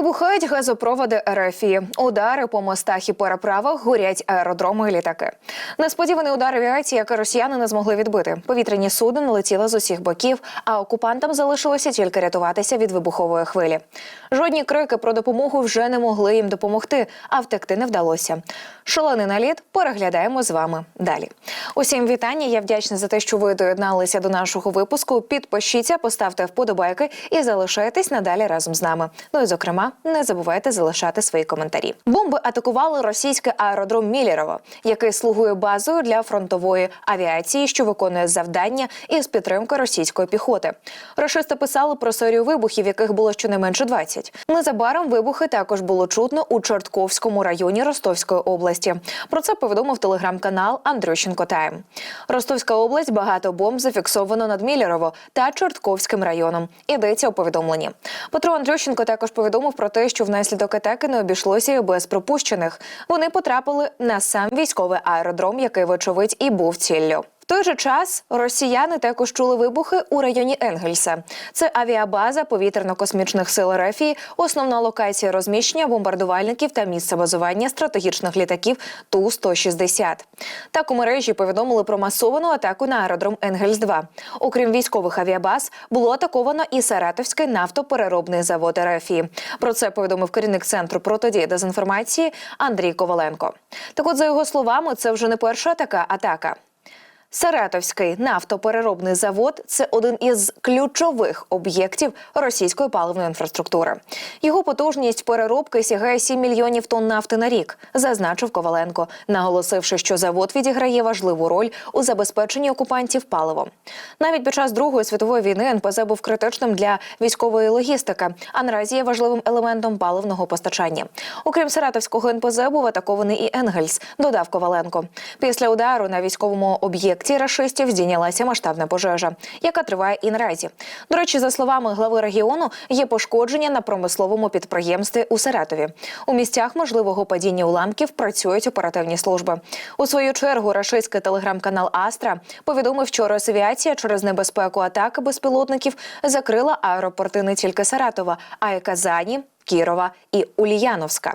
Вибухають газопроводи РФІ. Удари по мостах і переправах горять аеродроми і літаки. Несподіваний удар авіації, який росіяни не змогли відбити. Повітряні судна налетіли з усіх боків, а окупантам залишилося тільки рятуватися від вибухової хвилі. Жодні крики про допомогу вже не могли їм допомогти, а втекти не вдалося. Шалений наліт переглядаємо з вами далі. Усім вітання. Я вдячна за те, що ви доєдналися до нашого випуску. Підпишіться, поставте вподобайки і залишайтесь надалі разом з нами. Ну і зокрема, не забувайте залишати свої коментарі. Бомби атакували російський аеродром Мілєрово, який слугує базою для фронтової авіації, що виконує завдання із підтримки російської піхоти. Рашисти писали про серію вибухів, яких було щонайменше 20. Незабаром вибухи також було чутно у Чортковському районі Ростовської області. Про це повідомив телеграм-канал Андрющенко Тайм. Ростовська область багато бомб зафіксовано над Мілєрово та Чортковським районом. Ідеться у повідомленні. Петро Андрющенко також повідомив про те, що внаслідок атаки не обійшлося і без пропущених. Вони потрапили на сам військовий аеродром, який, вочевидь, і був ціллю. Той же час росіяни також чули вибухи у районі Енгельса. Це авіабаза повітряно-космічних сил РФ, основна локація розміщення бомбардувальників та місце базування стратегічних літаків ту 160 Так у мережі повідомили про масовану атаку на аеродром Енгельс 2 Окрім військових авіабаз, було атаковано і Саратовський нафтопереробний завод РФ. Про це повідомив керівник центру протидії дезінформації Андрій Коваленко. Так, от за його словами, це вже не перша така атака. Саратовський нафтопереробний завод це один із ключових об'єктів російської паливної інфраструктури. Його потужність переробки сягає 7 мільйонів тонн нафти на рік, зазначив Коваленко, наголосивши, що завод відіграє важливу роль у забезпеченні окупантів паливом. Навіть під час Другої світової війни НПЗ був критичним для військової логістики, а наразі є важливим елементом паливного постачання. Окрім Саратовського НПЗ, був атакований і Енгельс, додав Коваленко. Після удару на військовому об'єкті об'єкті рашистів здійнялася масштабна пожежа, яка триває і наразі. До речі, за словами глави регіону, є пошкодження на промисловому підприємстві у Саратові. У місцях можливого падіння уламків працюють оперативні служби. У свою чергу рашистський телеграм-канал Астра повідомив, що Росавіація через небезпеку атаки безпілотників закрила аеропорти не тільки Саратова, а й Казані. Кірова і Ульяновська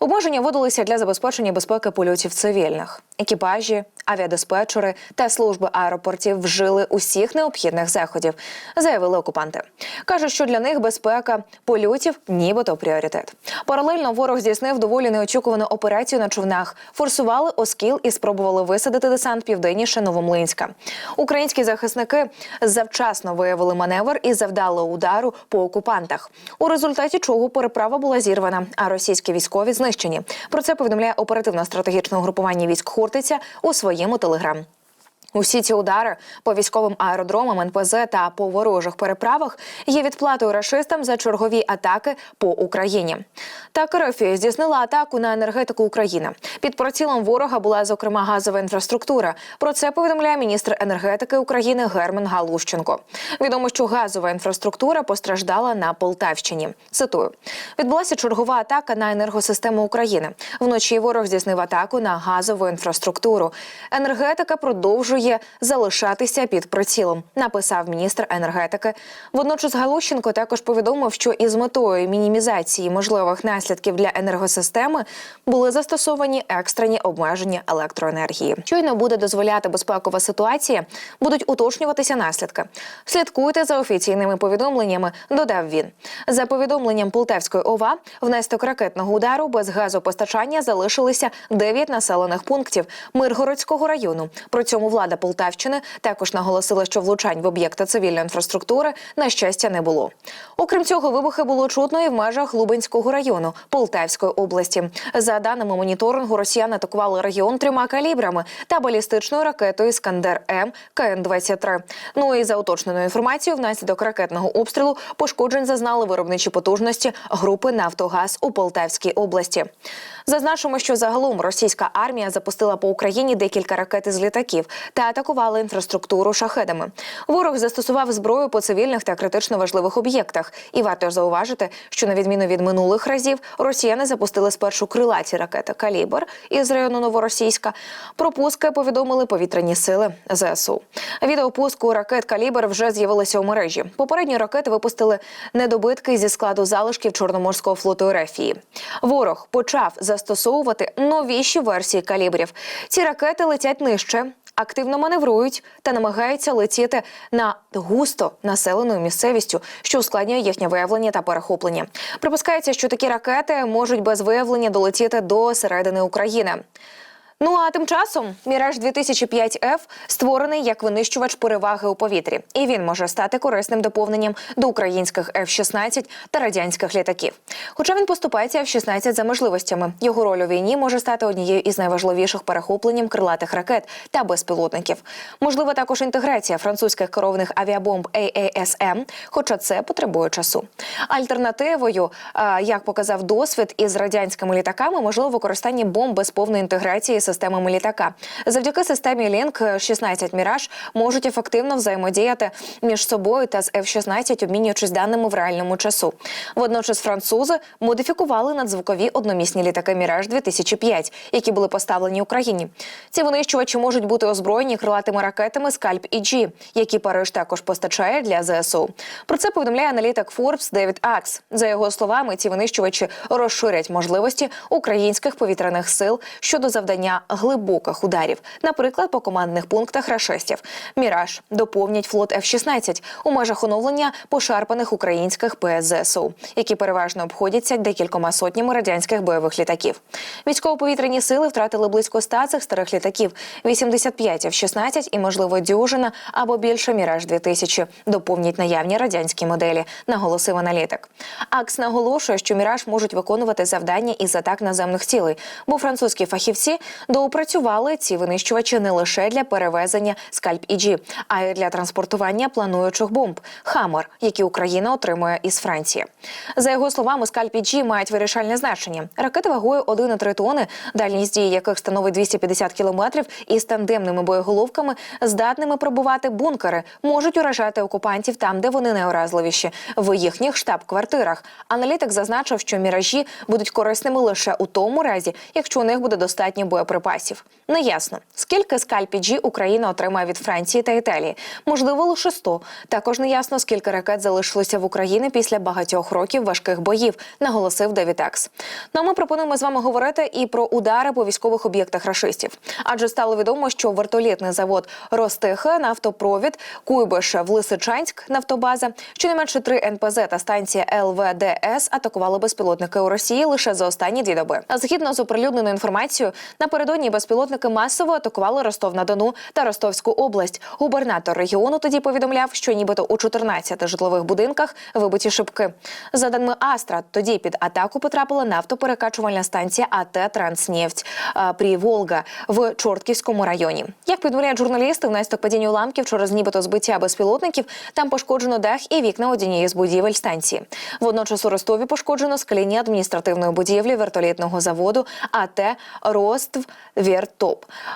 обмеження вводилися для забезпечення безпеки польотів цивільних. Екіпажі, авіадиспетчери та служби аеропортів вжили усіх необхідних заходів, заявили окупанти. кажуть, що для них безпека польотів, нібито пріоритет. Паралельно ворог здійснив доволі неочікувану операцію на човнах, форсували оскіл і спробували висадити десант південніше Новомлинська. Українські захисники завчасно виявили маневр і завдали удару по окупантах, у результаті чого переправа була зірвана, а російські військові знищені. Про це повідомляє оперативно-стратегічне угрупування військ Хортиця у своєму телеграм. Усі ці удари по військовим аеродромам НПЗ та по ворожих переправах є відплатою рашистам за чергові атаки по Україні. Так РФ здійснила атаку на енергетику України. Під прицілом ворога була зокрема газова інфраструктура. Про це повідомляє міністр енергетики України Герман Галущенко. Відомо, що газова інфраструктура постраждала на Полтавщині. Цитую: відбулася чергова атака на енергосистему України. Вночі ворог здійснив атаку на газову інфраструктуру. Енергетика продовжує залишатися під прицілом, написав міністр енергетики. Водночас Галущенко також повідомив, що із метою мінімізації можливих наслідків для енергосистеми були застосовані екстрені обмеження електроенергії. Щойно буде дозволяти безпекова ситуація, будуть уточнюватися наслідки. Слідкуйте за офіційними повідомленнями. Додав він за повідомленням Полтавської ОВА. Внесток ракетного удару без газопостачання залишилися 9 населених пунктів Миргородського району. При цьому Влада Полтавщини також наголосила, що влучань в об'єкти цивільної інфраструктури на щастя не було. Окрім цього, вибухи було чутно і в межах Лубенського району Полтавської області. За даними моніторингу, росіяни атакували регіон трьома калібрами та балістичною ракетою Іскандер М КН 23 Ну і за уточненою інформацією, внаслідок ракетного обстрілу пошкоджень зазнали виробничі потужності групи Нафтогаз у Полтавській області. Зазначимо, що загалом російська армія запустила по Україні декілька ракет із літаків та та атакували інфраструктуру шахедами. Ворог застосував зброю по цивільних та критично важливих об'єктах. І варто зауважити, що на відміну від минулих разів росіяни запустили спершу крилаті ракети Калібр із району Новоросійська. Про пуски повідомили повітряні сили ЗСУ. Відео пуску ракет Калібр вже з'явилося у мережі. Попередні ракети випустили недобитки зі складу залишків Чорноморського флоту Ерефії. Ворог почав застосовувати новіші версії калібрів. Ці ракети летять нижче. Активно маневрують та намагаються летіти на густо населеною місцевістю, що ускладнює їхнє виявлення та перехоплення. Припускається, що такі ракети можуть без виявлення долетіти до середини України. Ну а тим часом Міраж 2005 f створений як винищувач переваги у повітрі, і він може стати корисним доповненням до українських F-16 та радянських літаків. Хоча він поступається F-16 за можливостями, його роль у війні може стати однією із найважливіших перехопленням крилатих ракет та безпілотників. Можлива також інтеграція французьких керованих авіабомб AASM, хоча це потребує часу. Альтернативою, як показав досвід із радянськими літаками, можливо використання бомб без повної інтеграції з системами літака. Завдяки системі Link 16 Міраж можуть ефективно взаємодіяти між собою та з F-16, обмінюючись даними в реальному часу. Водночас французи модифікували надзвукові одномісні літаки Міраж 2005 які були поставлені Україні. Ці винищувачі можуть бути озброєні крилатими ракетами Скальп і G, які Париж також постачає для ЗСУ. Про це повідомляє аналітик Forbes Девід Акс. За його словами, ці винищувачі розширять можливості українських повітряних сил щодо завдання глибоких ударів, наприклад, по командних пунктах рашистів. Міраж доповнять флот F-16 у межах оновлення пошарпаних українських ПСЗСУ, які переважно обходяться декількома сотнями радянських бойових літаків. Військово-повітряні сили втратили близько 100 цих старих літаків, 85 F-16 і, можливо, дюжина або більше Міраж 2000 доповнять наявні радянські моделі, наголосив аналітик. Акс наголошує, що Міраж можуть виконувати завдання із атак наземних цілей, бо французькі фахівці доопрацювали ці винищувачі не лише для перевезення скальп іджі, а й для транспортування плануючих бомб Хаммер, які Україна отримує із Франції. За його словами, скальп іджі мають вирішальне значення. Ракети вагою 1,3 тони, дальність дії яких становить 250 кілометрів, із тандемними боєголовками, здатними пробувати бункери, можуть уражати окупантів там, де вони найуразливіші, в їхніх штаб-квартирах. Аналітик зазначив, що міражі будуть корисними лише у тому разі, якщо у них буде достатньо боєприпасів. Неясно, скільки скальпіджі Україна отримає від Франції та Італії. Можливо, лише 100. Також неясно, скільки ракет залишилося в Україні після багатьох років важких боїв, наголосив Девід Акс. Ну а ми пропонуємо з вами говорити і про удари по військових об'єктах рашистів. Адже стало відомо, що вертолітний завод Ростиха, нафтопровід, Куйбиш в Лисичанськ, нафтобаза, щонайменше три НПЗ та станція ЛВДС атакували безпілотники у Росії лише за останні дві доби. Згідно з оприлюдненою інформацією, напередодні безпілотники масово атакували Ростов на Дону та Ростовську область. Губернатор регіону тоді повідомляв, що нібито у 14 житлових будинках вибиті шибки. За даними Астра, тоді під атаку потрапила нафтоперекачувальна станція АТ Транснефть а, при Волга в Чортківському районі. Як повідомляють журналісти, внаслідок падіння уламків через нібито збиття безпілотників там пошкоджено дах і вікна однієї з будівель станції. Водночас у Ростові пошкоджено скляні адміністративної будівлі вертолітного заводу АТ Ростввертоп.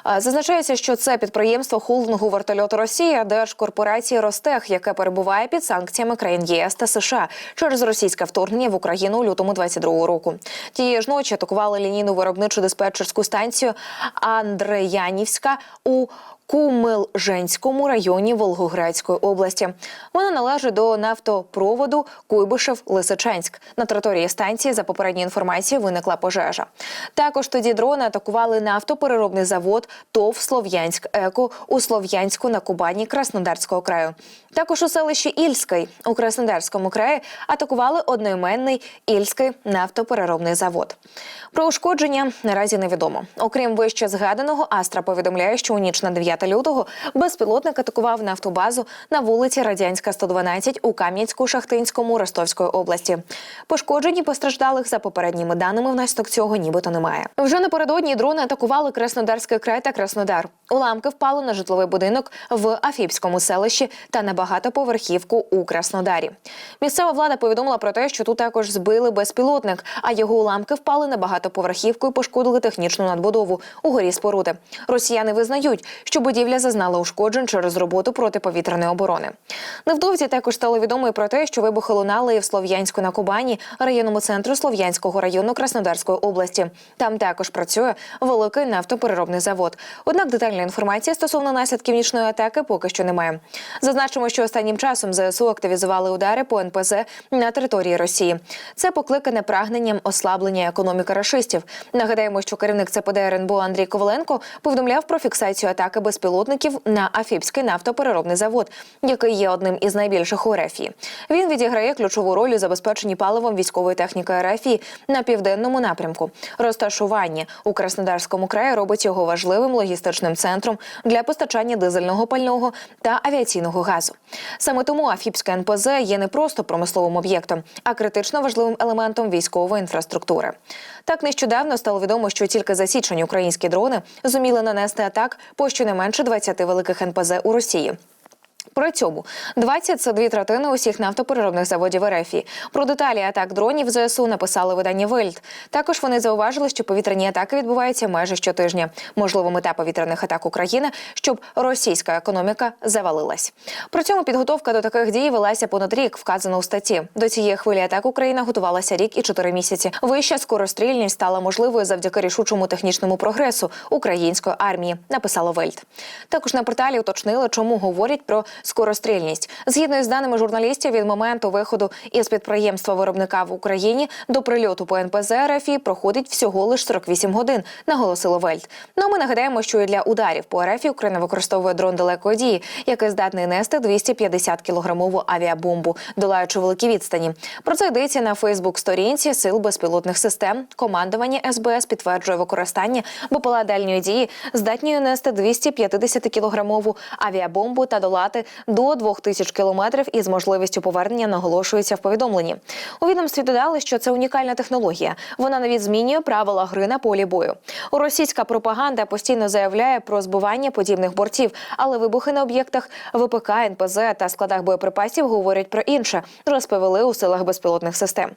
А, Зазначається, що це підприємство холдингу вертольоту Росія, держкорпорації Ростех, яке перебуває під санкціями країн ЄС та США через російське вторгнення в Україну у лютому 22 року. Тієї ж ночі атакували лінійну виробничу диспетчерську станцію Андреянівська у Кумилженському районі Волгоградської області. Вона належить до нафтопроводу Куйбишев Лисичанськ. На території станції, за попередньою інформацією, виникла пожежа. Також тоді дрони атакували нафтопереробний завод ТОВ Слов'янськ Еко у Слов'янську на Кубані Краснодарського краю. Також у селищі Ільський у Краснодарському краї атакували одноіменний Ільський нафтопереробний завод. Про ушкодження наразі невідомо. Окрім вище згаданого, Астра повідомляє, що у ніч на 9 лютого безпілотник атакував нафтобазу на вулиці Радянська, 112 у Кам'янську-Шахтинському Ростовської області. Пошкоджені постраждалих за попередніми даними внаслідок цього нібито немає. Вже напередодні дрони атакували Краснодарський край та Краснодар. Уламки впали на житловий будинок в Афіпському селищі та на багатоповерхівку у Краснодарі. Місцева влада повідомила про те, що тут також збили безпілотник, а його уламки впали на багатоповерхівку і пошкодили технічну надбудову у горі споруди. Росіяни визнають, що будівля зазнала ушкоджень через роботу протиповітряної оборони. Невдовзі також стало відомо про те, що вибухи лунали в Слов'янську на Кубані, районному центру Слов'янського району Краснодарської області. Там також працює великий нафтопереробний завод. Однак детальна інформація стосовно наслідків нічної атаки поки що немає. Зазначимо, що останнім часом ЗСУ активізували удари по НПЗ на території Росії. Це покликане прагненням ослаблення економіки рашистів. Нагадаємо, що керівник ЦПД РНБО Андрій Коваленко повідомляв про фіксацію атаки безпілотників на Афіпський нафтопереробний завод, який є одним із найбільших у РФ. Він відіграє ключову роль у забезпеченні паливом військової техніки РФ на південному напрямку. Розташування у Краснодарському краї робить його важливим логістичним центром для постачання дизельного пального та авіаційного газу. Саме тому Афіпське НПЗ є не просто промисловим об'єктом, а критично важливим елементом військової інфраструктури. Так нещодавно стало відомо, що тільки за січень українські дрони зуміли нанести атак по щонайменше 20 великих НПЗ у Росії. При цьому 20 – це дві третини усіх нафтопереробних заводів РФ. Про деталі атак дронів ЗСУ написали видання Вельт. Також вони зауважили, що повітряні атаки відбуваються майже щотижня. Можливо, мета повітряних атак України, щоб російська економіка завалилась. При цьому підготовка до таких дій велася понад рік, вказано у статті. До цієї хвилі атак Україна готувалася рік і чотири місяці. Вища скорострільність стала можливою завдяки рішучому технічному прогресу української армії. Написало Вельт. Також на порталі уточнили, чому говорять про скорострільність. Згідно із даними журналістів, від моменту виходу із підприємства виробника в Україні до прильоту по НПЗ РФ проходить всього лише 48 годин, наголосило Вельт. Ну ми нагадаємо, що і для ударів по РФ Україна використовує дрон далекої дії, який здатний нести 250 кілограмову авіабомбу, долаючи великі відстані. Про це йдеться на Фейсбук-сторінці сил безпілотних систем. Командування СБС підтверджує використання БПЛА дальньої дії, здатньою нести 250 кілограмову авіабомбу та долати до 2000 кілометрів із можливістю повернення наголошується в повідомленні. У відомстві додали, що це унікальна технологія. Вона навіть змінює правила гри на полі бою. Російська пропаганда постійно заявляє про збивання подібних бортів, але вибухи на об'єктах ВПК, НПЗ та складах боєприпасів говорять про інше. Розповіли у силах безпілотних систем.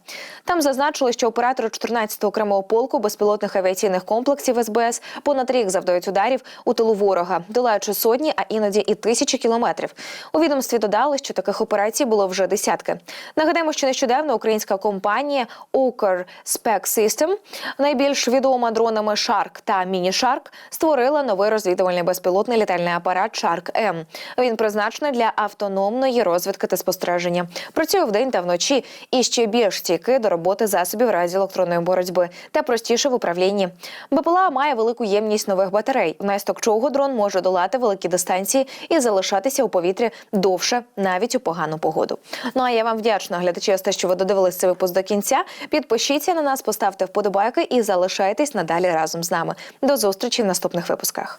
Там зазначили, що оператори 14-го окремого полку безпілотних авіаційних комплексів СБС понад рік завдають ударів у тилу ворога, долаючи сотні, а іноді і тисячі кілометрів. У відомстві додали, що таких операцій було вже десятки. Нагадаємо, що нещодавно українська компанія Укр Spec System, найбільш відома дронами Shark та Міні-Shark, створила новий розвідувальний безпілотний літальний апарат Shark М. Він призначений для автономної розвідки та спостереження. Працює вдень та вночі і ще більш стійкий до роботи засобів радіоелектронної боротьби та простіше в управлінні. БПЛА має велику ємність нових батарей, внаслідок чого дрон може долати великі дистанції і залишатися у повітрі довше, навіть у погану погоду. Ну а я вам вдячна, глядачі, за те, що ви додивились цей випуск до кінця. Підпишіться на нас, поставте вподобайки і залишайтесь надалі разом з нами. До зустрічі в наступних випусках.